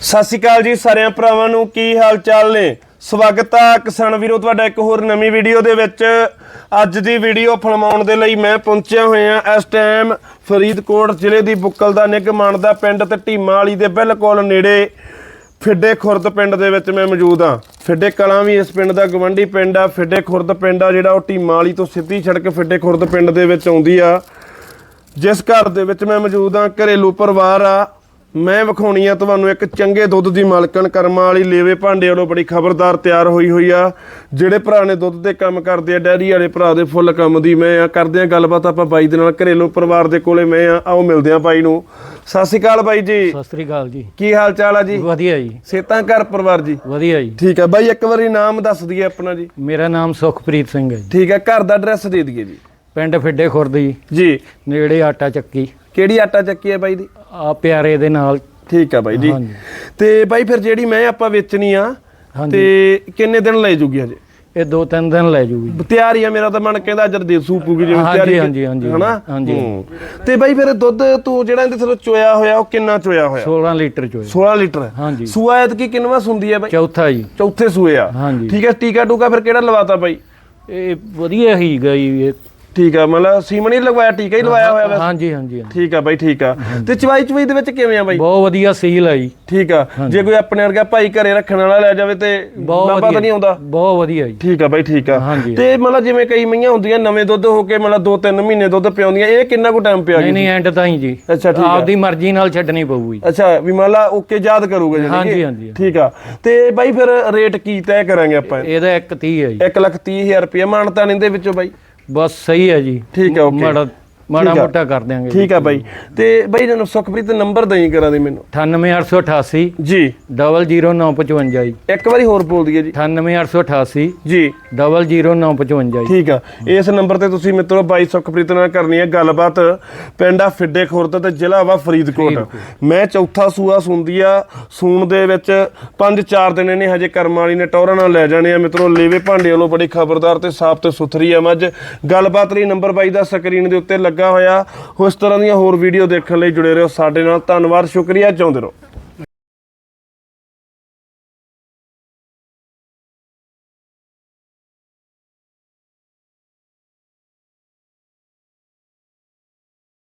ਸਤਿ ਸ਼੍ਰੀ ਅਕਾਲ ਜੀ ਸਾਰਿਆਂ ਭਰਾਵਾਂ ਨੂੰ, ਕੀ ਹਾਲ ਚਾਲ ਨੇ? ਸਵਾਗਤ ਆ ਕਿਸਾਨ ਵੀਰੋ, ਤੁਹਾਡਾ ਇੱਕ ਹੋਰ ਨਵੀਂ ਵੀਡੀਓ ਦੇ ਵਿੱਚ। ਅੱਜ ਦੀ ਵੀਡੀਓ ਫਲਮਾਉਣ ਦੇ ਲਈ ਮੈਂ ਪਹੁੰਚਿਆ ਹੋਇਆ ਇਸ ਟਾਈਮ ਫਰੀਦਕੋਟ ਜ਼ਿਲ੍ਹੇ ਦੀ ਬੁੱਕਲ ਦਾ ਨਿਗਮਾਨ ਦਾ ਪਿੰਡ ਤੇ ਢੀਮਾ ਵਾਲੀ ਦੇ ਬਿਲਕੁਲ ਨੇੜੇ ਫਿੱਡੇ ਖੁਰਦ ਪਿੰਡ ਦੇ ਵਿੱਚ ਮੈਂ ਮੌਜੂਦ ਆ ਫਿੱਡੇ ਕਲਾਂ ਵੀ ਇਸ ਪਿੰਡ ਦਾ ਗਵੰਡੀ ਪਿੰਡ ਆ। ਫਿੱਡੇ ਖੁਰਦ ਪਿੰਡ ਆ ਜਿਹੜਾ ਉਹ ਢੀਮਾ ਵਾਲੀ ਤੋਂ ਸਿੱਧੀ ਸੜਕ ਫਿੱਡੇ ਖੁਰਦ ਪਿੰਡ ਦੇ ਵਿੱਚ ਆਉਂਦੀ ਆ। ਜਿਸ ਘਰ ਦੇ ਵਿੱਚ ਮੈਂ ਮੌਜੂਦ ਆ ਘਰੇਲੂ ਪਰਿਵਾਰ ਆ। ਮੈਂ ਵਿਖਾਉਣੀ ਆ ਤੁਹਾਨੂੰ ਇੱਕ ਚੰਗੇ ਦੁੱਧ ਦੀ ਮਾਲਕਣ ਕਰਮਾਂ ਵਾਲੀ ਲੇਵੇ ਭਾਂਡੇ ਵਾਲੋ ਬੜੀ ਖਬਰਦਾਰ ਤਿਆਰ ਹੋਈ ਹੋਈ ਆ। ਜਿਹੜੇ ਭਰਾ ਨੇ ਦੁੱਧ ਤੇ ਕੰਮ ਕਰਦੇ ਆ ਡੈਰੀ ਵਾਲੇ ਭਰਾ ਦੇ ਫੁੱਲ ਕੰਮ ਦੀ ਮੈਂ ਆ। ਕਰਦੇ ਆ ਗੱਲਬਾਤ ਆਪਾਂ ਬਾਈ ਦੇ ਨਾਲ ਘਰੇਲੂ ਪਰਿਵਾਰ ਦੇ ਕੋਲੇ ਮੈਂ ਆ। ਆਓ ਮਿਲਦੇ ਆ ਬਾਈ ਨੂੰ। ਸਤਿ ਸ਼੍ਰੀ ਅਕਾਲ ਬਾਈ ਜੀ। ਸਤਿ ਸ੍ਰੀ ਅਕਾਲ ਜੀ। ਕੀ ਹਾਲ ਚਾਲ ਆ ਜੀ? ਵਧੀਆ ਜੀ। ਸੇਤਾਂ ਘਰ ਪਰਿਵਾਰ ਜੀ? ਵਧੀਆ ਜੀ। ਠੀਕ ਆ। ਬਾਈ ਇੱਕ ਵਾਰੀ ਨਾਮ ਦੱਸ ਦਈਏ ਆਪਣਾ ਜੀ। ਮੇਰਾ ਨਾਮ ਸੁਖਪ੍ਰੀਤ ਸਿੰਘ ਹੈ ਜੀ। ਠੀਕ ਆ। ਘਰ ਦਾ ਐਡਰੈਸ ਦੇ ਦਈਏ ਜੀ। ਪਿੰਡ ਫਿੱਡੇ ਖੁਰਦ ਜੀ। ਜੀ। ਨੇੜੇ ਆਟਾ ਚੱਕੀ। ਕਿਹੜੀ ਆਟਾ ਚੱਕੀ ਹੈ ਬਾਈ ਦੀ? ਆ ਪਿਆਰੇ ਦੇ ਨਾਲ। ਠੀਕ ਆ ਬਾਈ ਜੀ। ਹਾਂਜੀ। ਤੇ ਬਾਈ ਫਿਰ ਜਿਹੜੀ ਮੈਂ ਆਪਾਂ ਵੇਚਣੀ ਆ ਹਾਂਜੀ। ਤੇ ਕਿੰਨੇ ਦਿਨ ਲੈ ਜੂਗੀ ਹਜੇ? ਇਹ ਦੋ ਤਿੰਨ ਦਿਨ ਲੈ ਜੂਗੀ। ਤਿਆਰ ਆ ਮੇਰਾ ਤਾਂ ਮਨ ਕਹਿੰਦਾ ਜਦ ਦੇ ਸੂਪੂਗੀ ਜਿਵੇਂ ਹਾਂਜੀ, ਤਿਆਰੀ ਹਾਂਜੀ, ਹਾਂਜੀ, ਹਨਾ? ਹਾਂਜੀ। ਹੂੰ। ਤੇ ਬਾਈ ਫਿਰ ਦੁੱਧ ਤੂੰ ਜਿਹੜਾ ਇਹਦੇ ਥੱਲੇ ਚੋਇਆ ਹੋਇਆ ਉਹ ਕਿੰਨਾ ਚੋਇਆ ਹੋਇਆ? 16 ਲੀਟਰ ਚੋਏ 16 ਲੀਟਰ। ਹਾਂਜੀ। ਸੂਆ ਐਤ ਕੀ ਕਿੰਨਵਾ ਸੁੰਦੀ ਹੈ ਬਾਈ? ਚੌਥਾ ਜੀ। ਚੌਥੇ ਸੂਏ ਆ। ਹਾਂਜੀ। ਠੀਕ ਹੈ ਟੀਕਾ ਟੂਕਾ ਫਿਰ ਕਿਹੜਾ ਲਵਾਤਾ ਬਾਈ? ਇਹ ਵਧੀਆ ਹੀ ਗਈ ਇਹ ਠੀਕ ਆ ਮਤਲਬ ਸੀਮਨ ਹੀ ਲਗਵਾਇਆ ਟੀਕਾ ਹੀ ਲਵਾਇਆ ਹੋਇਆ ਵੈਸੇ? ਹਾਂਜੀ ਹਾਂਜੀ ਹਾਂਜੀ। ਠੀਕ ਆ ਬਾਈ ਠੀਕ ਆ। ਤੇ ਚਵਾਈ ਚਵਾਈ ਦੇ ਵਿੱਚ ਕਿਵੇਂ ਆ ਬਾਈ? ਬਹੁਤ ਵਧੀਆ ਸੀਲ ਆ ਜੀ। ਠੀਕ ਆ। ਜੇ ਕੋਈ ਆਪਣੇ ਵਰਗਾ ਭਾਈ ਘਰੇ ਰੱਖਣ ਵਾਲਾ ਲੈ ਜਾਵੇ ਤੇ ਬਹੁਤ ਤਾਂ ਨਹੀਂ ਆਉਂਦਾ? ਬਹੁਤ ਵਧੀਆ ਜੀ। ਠੀਕ ਆ ਬਾਈ ਠੀਕ ਆ। ਹਾਂਜੀ। ਤੇ ਮਤਲਬ ਜਿਵੇਂ ਕਈ ਮਈਆਂ ਹੁੰਦੀਆਂ ਨਵੇਂ ਦੁੱਧ ਹੋ ਕੇ ਮਤਲਬ 2-3 ਮਹੀਨੇ ਦੁੱਧ ਪਿਆਉਂਦੀਆਂ ਇਹ ਕਿੰਨਾ ਕੁ ਟਾਈਮ ਪਿਆ ਨਹੀਂ ਨਹੀਂ ਐਂਡ ਤਾਂ ਹੀ ਜੀ। ਅੱਛਾ ਠੀਕ ਆ। ਆਪਦੀ ਮਰਜ਼ੀ ਨਾਲ ਛੱਡਣੀ ਪਊਗੀ ਅੱਛਾ ਵੀ ਮੰਨ ਲਾ ਓਕੇ ਯਾਦ ਕਰੂਗਾ ਜਾਨੀ ਹਾਂਜੀ? ਹਾਂਜੀ ਠੀਕ ਆ। ਤੇ ਬਾਈ ਫਿਰ ਰੇਟ ਕੀ ਤੈਅ ਕਰਾਂਗੇ ਆਪਾਂ? ਇਹਦਾ 130 ਹੈ ਜੀ। 1 ਲੱਖ 30 ਹਜ਼ਾਰ ਰੁਪਏ ਮਾਨਤਾ ਨਹੀਂ ਦੇ ਵਿੱਚੋਂ ਬਾਈ। ਬਸ ਸਹੀ ਹੈ ਜੀ। ਠੀਕ ਆ ਓਕੇ। ਮਾੜਾ ਮਾੜਾ ਠੀਕ ਆ। ਮੋਟਾ ਕਰ ਦਿਆਂਗੇ ਠੀਕ ਆ ਬਾਈ। ਤੇ ਬਾਈ ਜਨ ਸੁਖਪ੍ਰੀਤ ਨੰਬਰ ਦਈ ਕਰਾਂ ਦੇ ਮੈਨੂੰ। 98888 ਜੀ। 00955 ਜੀ। ਇੱਕ ਵਾਰੀ ਹੋਰ ਬੋਲ ਦਈਏ ਜੀ। 98888 ਜੀ। 00955 ਜੀ। ਠੀਕ ਆ। ਇਸ ਨੰਬਰ ਤੇ ਤੁਸੀਂ ਮਿੱਤਰੋ ਬਾਈ ਸੁਖਪ੍ਰੀਤ ਨਾਲ ਕਰਨੀ ਹੈ ਗੱਲਬਾਤ। ਪਿੰਡ ਆ ਫਿੱਡੇ ਖੁਰਦ ਤੇ ਜ਼ਿਲ੍ਹਾ ਵਾ ਫਰੀਦਕੋਟ। ਮੈਂ ਚੌਥਾ ਸੂਆ ਸੁੰਦੀ ਆ। ਸੂਣ ਦੇ ਵਿੱਚ 5-4 ਦਿਨ ਇਹਨੇ ਹਜੇ ਕਰਮ ਵਾਲੀ ਨੇ ਟੌਰਾਂ ਨਾਲ ਲੈ ਜਾਣੇ ਆ। ਮਿੱਤਰੋ ਲੇਵੇ ਭਾਂਡੇ ਵੱਲੋਂ ਬੜੀ ਖਬਰਦਾਰ ਤੇ ਸਾਫ਼ ਤੇ ਸੁਥਰੀ ਆ ਮੱਝ। ਗੱਲਬਾਤ ਲਈ ਨੰਬਰ ਬਾਈ ਦਾ ਸਕਰੀਨ ਦੇ ਉੱਤੇ ਲੱਗਾ ਹੋਇਆ। ਉਸ ਤਰ੍ਹਾਂ ਦੀਆਂ ਹੋਰ ਵੀਡੀਓ ਦੇਖਣ ਲਈ ਜੁੜੇ ਰਹੋ ਸਾਡੇ ਨਾਲ। ਧੰਨਵਾਦ, ਸ਼ੁਕਰੀਆ। ਚਾਹੁੰਦੇ ਰਹੋ।